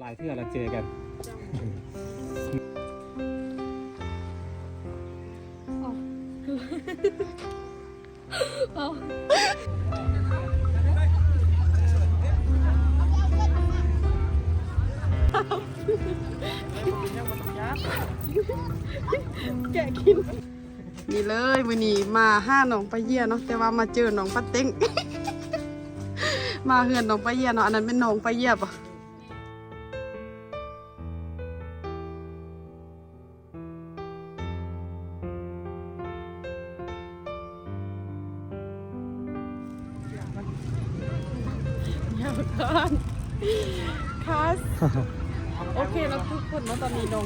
หลายเทื่อเราเจอกันแกะกินนี่เลยวันนี้มาห้าหนองปลาเยี่ยเนาะแต่ว่ามาเจอหนองปลาเต็ง มาเฮือนหนองปลาเยี่ยเนาะอันนั้นเป็นหนองปลาเยี่ยปะ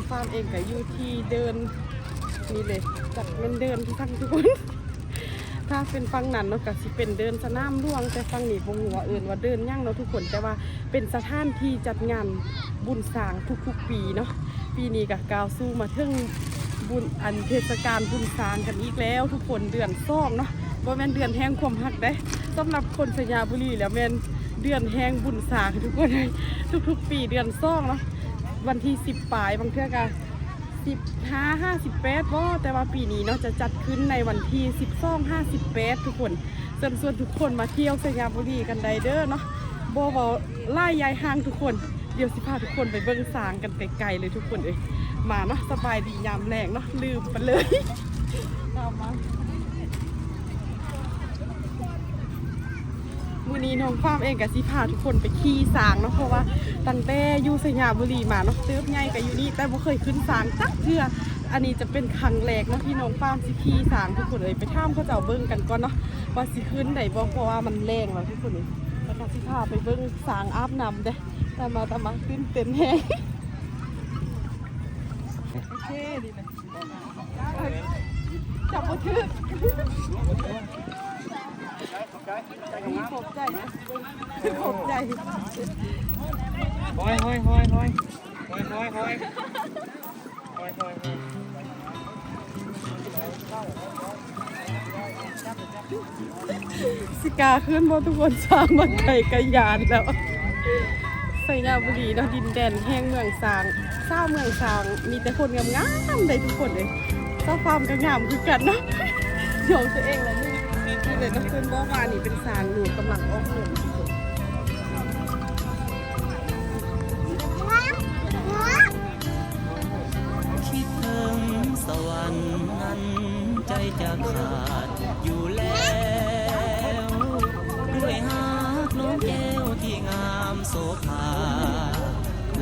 ฟาร์มเองก็อยู่ที่เดินนี่เลยจัดเป็นเดินที่ทั้งทุกคนถ้าเป็นฟังนั้นเนาะก็สิเป็นเดินสนามหล่วง แต่ฟังนี้บ่ฮู้ว่าเอิ้นว่าเดินหยังเนาะทุกคนแต่ว่าเป็นสถานที่จัดงานบุญสร้างทุกๆปีเนาะปีนี้ก็กาวสู้มาถึงบุญอันเทศกาลบุญสร้างกันอีกแล้ว ทุกคนเดือนซ่องเนาะบ่แม่นเดือนแห่งความฮักได้สำหรับคนสยามบุรีแล้วแม่นเดือนแห่งบุญสร้างทุกคนทุกๆ ปีเดือนซ่องเนาะ วันที่สิบปลายบางเทื่อก็สิบห้าห้าสิบแปดว่าแต่ว่าปีนี้เนาะจะจัดขึ้นในวันที่สิบสองห้าสิบแปดทุกคนเชิญชวนทุกคนมาเที่ยวสยามบุรีกันไดเด้อเนาะโบเบาไล่ยายห้างทุกคน เดี๋ยวสิพาทุกคนไปเบิ้งสางกันไกลๆเลยทุกคนเอ้ยมาเนาะสบายดียามแรงเนาะลืมไปเลยตามมา มื้อนี้น้องฟาร์มเองกับสิพาทุกคนไปขี่สางเนาะเพราะว่าตั้งแต่อยู่สยามบุรีมาเนาะเติบใหญ่กับอยู่นี่แต่บ่เคยขึ้นสางจักเทื่ออันนี้จะเป็นครั้งแรกเนาะที่น้องฟาร์มสิขี่สางทุกคนเอ้ยไปท่ามเขาเจ้าเบิ่งกันก่อนเนาะว่าสิขึ้นได้บ่เพราะว่ามันแรงแล้วทุกคนเอ้ยแล้วก็สิพาไปเบิ่งสางอาบน้ำเด้แต่มาแต่มาขึ้นเต็มแฮงโอเคดีเลยจับบ่ถึก ขอบใจขอบใจห้อยห้อยห้อยห้อยห้อยห้อยห้อยห้อยหอยห้ยสิกาขึ้นบ่ทุกคนสร้างมาไก่กระยานแล้วสยาบุรีเนาะดินแดนแห่งเมืองสร้างเศร้าเมืองสร้างมีแต่คนงามๆได้ทุกคนเลยเศร้าฟาร์มก็งามคือกันเนาะยองตัวเองเลย นี่นี่เลยนะเพื่อนบอกว่านี่เป็นสางหนูกำลังออกหนูคิดถึงสวรรค์นั้นใจจะขาดอยู่แล้วด้วยหากน้องแก้วที่งามโสภา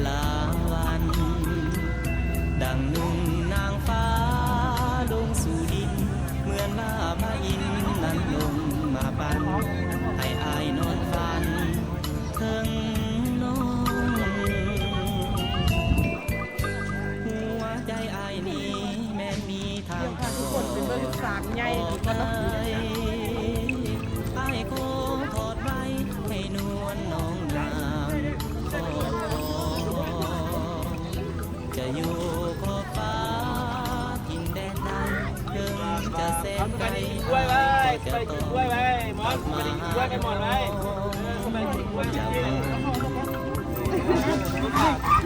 ลา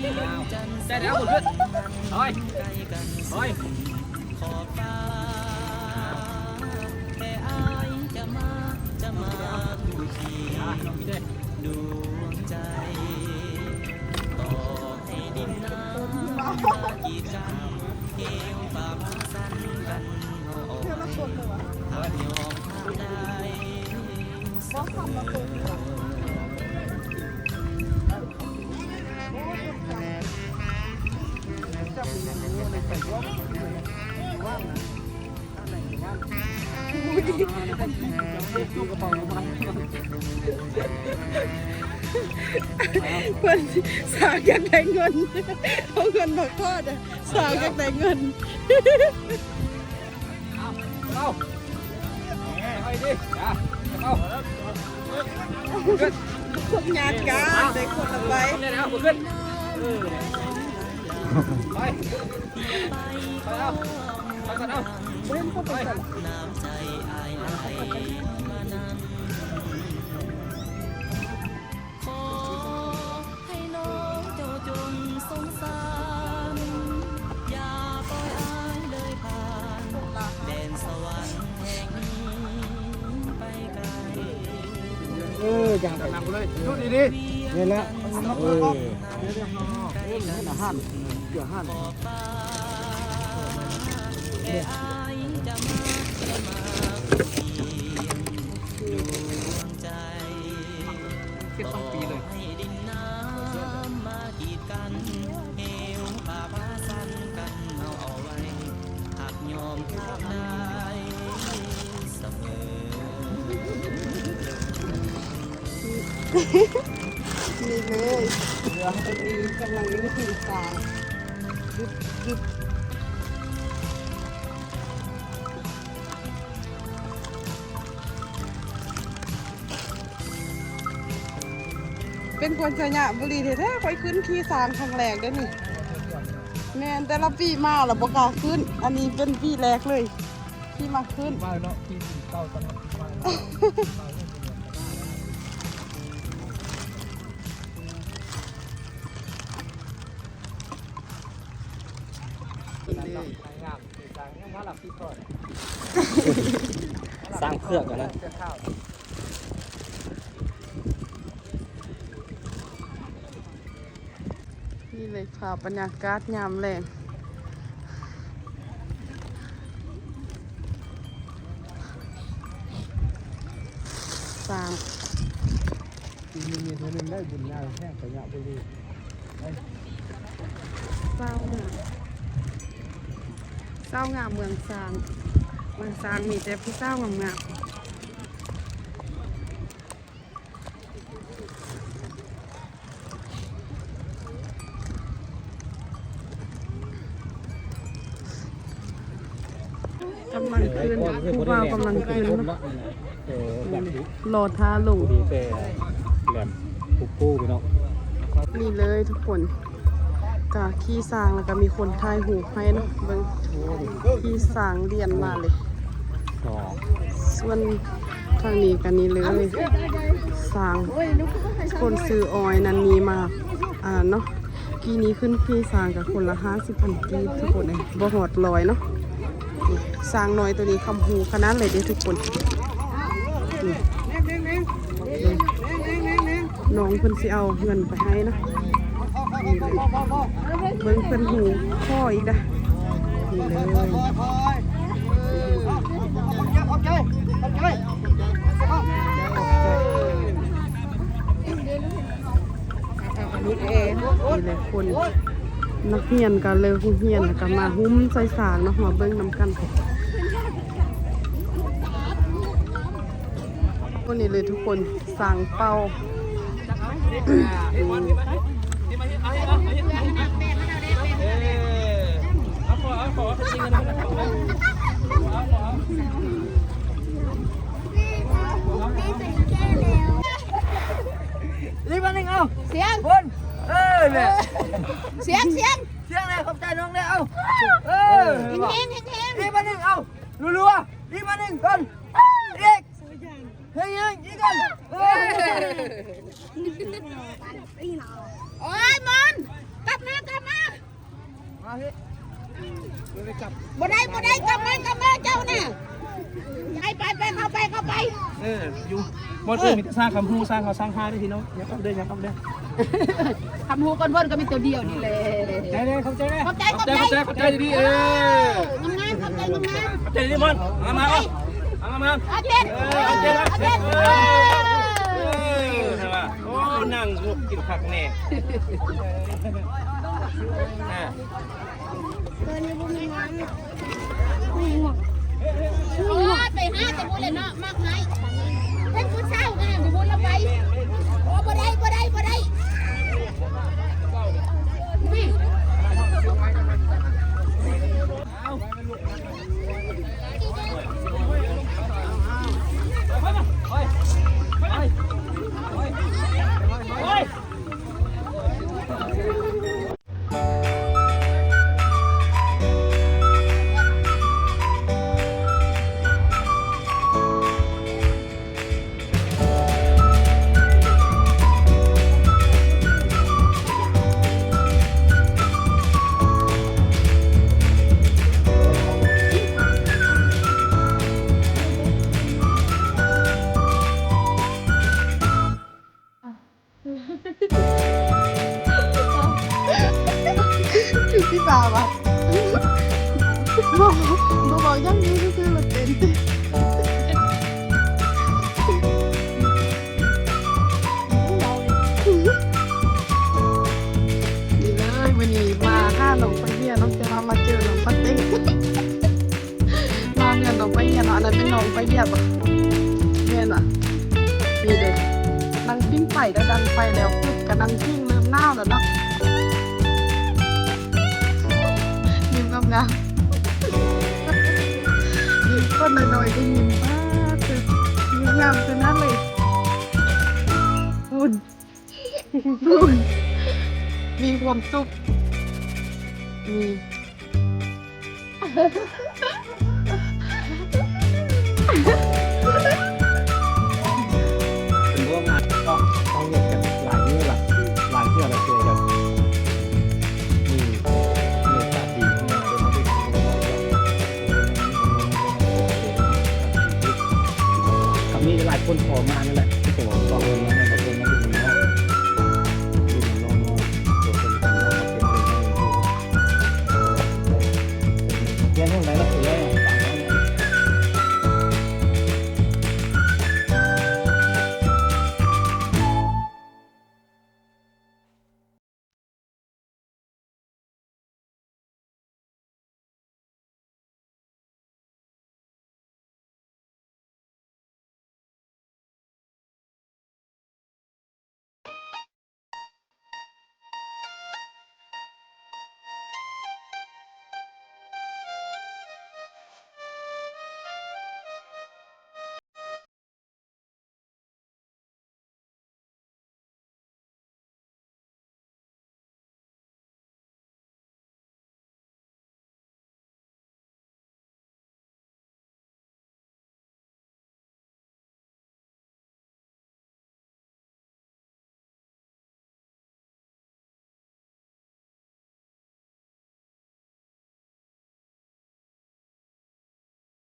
ได้แล้วหมดเพื่อนห้อยใกล้กันห้อยขอบฟ้าแต่อายจะมาจะมาทุกทีพี่เด้ดวงใจต่อให้ดินน้ำมากีดกันเกี่ยวปากสั้นกันหอเพื่อนละคนเลยว่ะหากยอมทำได้บอกคำละคน เลยว่ะดูกระเป๋ามาเพิ่นสาวอยากได้เงินเอาเงินมาทอดอะสาวอยากได้เงินเอาไปดิจ้าเอาพวกงานกันได้คนละใบเนี่ยนะขึ้นเออไปไปเอาไปก่อนเอาเล่น เข้าไปก่อนน้ำใจอายไหลมานำขอให้น้องเจ้าจงสงสารอย่าปล่อยอายเลยผ่านแดนสวรรค์แห่งนี้ไปไกลเอออย่างแบบนั้นเลยดูดีดีนี่แหละเออเดี๋ยวเดี๋ยวอาหารเกี่ยวอาหาร แต่ยเพียงดวงใจคิดต้องปีเลยให้ดินน้ำมากีดกันเหวป่าพาสันกันเอาเอาไว้หากยอมทาบได้เสมอนี่เลยมีกำลังวิธีการดึบดึบ เป็นคนชยะบุรีแท้ๆไปขึ้นขี่สางครั้งแรกเด้นี่แม่นแต่ละปีมาแล้วบ่กล้าขึ้น อันนี้เป็นปีแรกเลยที่มาขึ้นมาเนาะที่เก้าตอนนั้นมาสร้างเครื่องกันนะ นี่เลยค่ะบรรยากาศยามแรงสามมีมีเท่านึงได้บุญญาแค่ขยะไปดีเศร้างามเศร้างามเมืองซาง เมืองซางมีแต่ผู้เศร้างามงาม คืนผู้บ่าวกำลังคืนเนาะรอท่าลงดีแต่แหลมปุ๊บปุ๊บพี่น้องนี่เลยทุกคนกะขี้สางแล้วก็มีคนถ่ายหูให้เนาะเบิ่งขี้สางเรียนมาเลยสองส่วนทางนี้กันนี้เลยสางคนซื้อออยนั้นมีมาอ่าเนาะกีนี้ขึ้นพี่สางกับคนละห้าสิบพันกีบทุกคนเลยบ่หอดลอยเนาะ สร้างน้อยตัวนี้คำหูขนาดเลยเด้ทุกคนน้องเพิ่นสิเอาเงินไปให้นะเบิ่งเพิ่นหูพ่ออีกนะนี่เลยลูกเอนี่เลยคนนักเรียนกันเลยผู้เรียนแล้วก็มาหุ้มใส่สางเนาะมาเบิ่งนำกัน คนนี้เลยทุกคนสางเป่าเอาขอเอาขอจริงกันนะรีบมาหนึ่งเอาเสียงบนเออเนี่ยเสียงเสียงเสียงเลยขอบใจน้องเลยเอาเออแห้งแห้งแห้งรีบมาหนึ่งเอารัวๆรีบมาหนึ่งก่อนเด็ก เฮ้ยยังยิงกันเออโอ้ยมันกลับมากลับมามาพี่บ่ได้บ่ได้กลับมากลับมาเจ้าน่ะไปไปไปเข้าไปเข้าไป เอออยู่บนอื่นมีสร้างคำพูสร้างเขาสร้างค่าได้พี่น้องอย่าเข้าเด้ออย่าเข้าเด้อทำหูก้อนวนก็มีตัวเดียวนี่แหละใจเด้เข้าใจเด้เข้าใจเข้าใจเข้าใจดีเอองามงามเข้าใจงามงามเข้าใจดีมันเอามามา มาอาเจนอาเจนอาเจ็เจ็ดดเออใช่ป่ะโอ้นั่งลูกกินผักแน่น่ะโอ้ มาว่ะบอกบอกยังนี้ก็คือมันเป็นนี่เลยวันนี้มาห้าหนองไปเฮียน้องจะมามาเจอหนองปะเต้มาเงินหนองไปเฮียเนาะอันนั้นเป็นหนองไปเฮียปะเนี่ยน่ะนี่เด็กดังปิ้งไฟแล้วดังไฟแล้วปุ๊บกระดังปิ้งเริ่มหน้าแล้วเนาะ ยิ้มงามงามยิ้มคนหน่อยๆก็ยิ้มมากเลยยิ้มงามคือนั่นเลยคุณคุณมีความสุขมี มีหลายคนขอมานี่นแหละขอมา